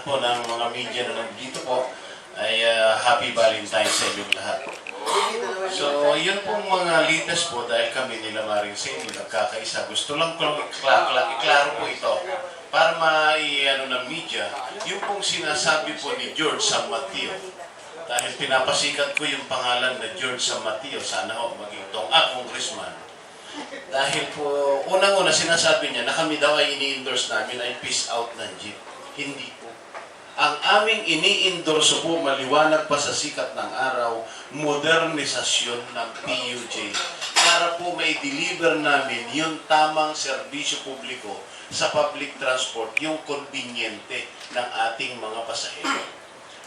lahat po ng mga media na nandito po ay ah, happy Valentine's sa inyong lahat. So, yun pong mga latest po dahil kami nila Maring Sini nagkakaisa. Gusto lang ko lang ikla- ikla- iklaro po ito para mai-ano ng media yung pong sinasabi po ni George San Mateo. Dahil pinapasikat ko yung pangalan na George San Mateo, sana ho maging tong ah, congressman. Dahil po, unang-una sinasabi niya na kami daw ay ini-endorse namin ay peace out ng jeep. Hindi po. Ang aming ini-endorse po, maliwanag pa sa sikat ng araw, modernisasyon ng PUJ para po may deliver namin yung tamang serbisyo publiko sa public transport, yung konbinyente ng ating mga pasahero.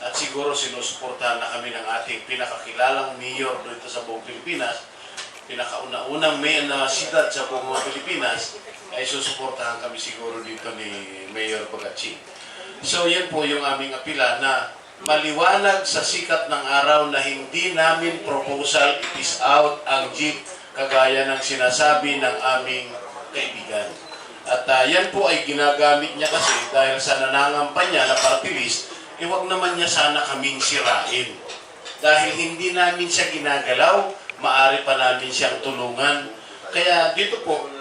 At siguro sinusuportahan na kami ng ating pinakakilalang mayor dito sa buong Pilipinas, pinakauna-unang may na siyudad sa buong Pilipinas, ay susuportahan kami siguro dito ni Mayor Bagachi. So yan po yung aming apila na maliwanag sa sikat ng araw na hindi namin proposal it out ang jeep kagaya ng sinasabi ng aming kaibigan. At ah, yan po ay ginagamit niya kasi dahil sa nanangampanya na party list, eh wag naman niya sana kaming sirain. Dahil hindi namin siya ginagalaw, maari pa namin siyang tulungan. Kaya dito po,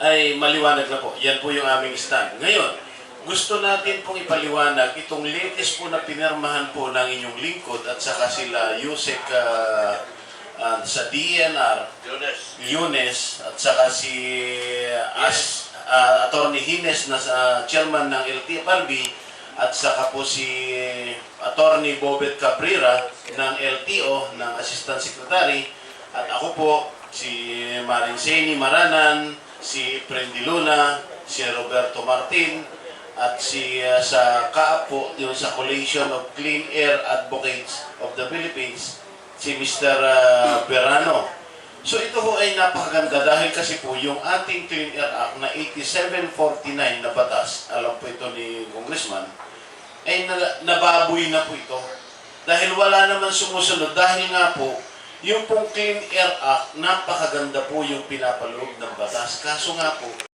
ay maliwanag na po. Yan po yung aming stand. Ngayon, gusto natin pong ipaliwanag itong latest po na pinirmahan po ng inyong lingkod at saka sila Yusek ah, ah, sa DNR, Yunes, at saka si As, ah, Attorney Hines na sa chairman ng LTFRB at saka po si Attorney Bobet Cabrera ng LTO, ng Assistant Secretary at ako po si Marinseni Maranan, si Prendi Luna, si Roberto Martin, at si uh, sa CAAP po, yung sa Coalition of Clean Air Advocates of the Philippines, si Mr. uh, Berano. So ito po ay napakaganda dahil kasi po yung ating Clean Air Act na 8749 na batas, alam po ito ni Congressman, ay na- nababoy na po ito. Dahil wala naman sumusunod. Dahil nga po, yung pong Clean Air Act, napakaganda po yung pinapaloob ng batas. Kaso nga po,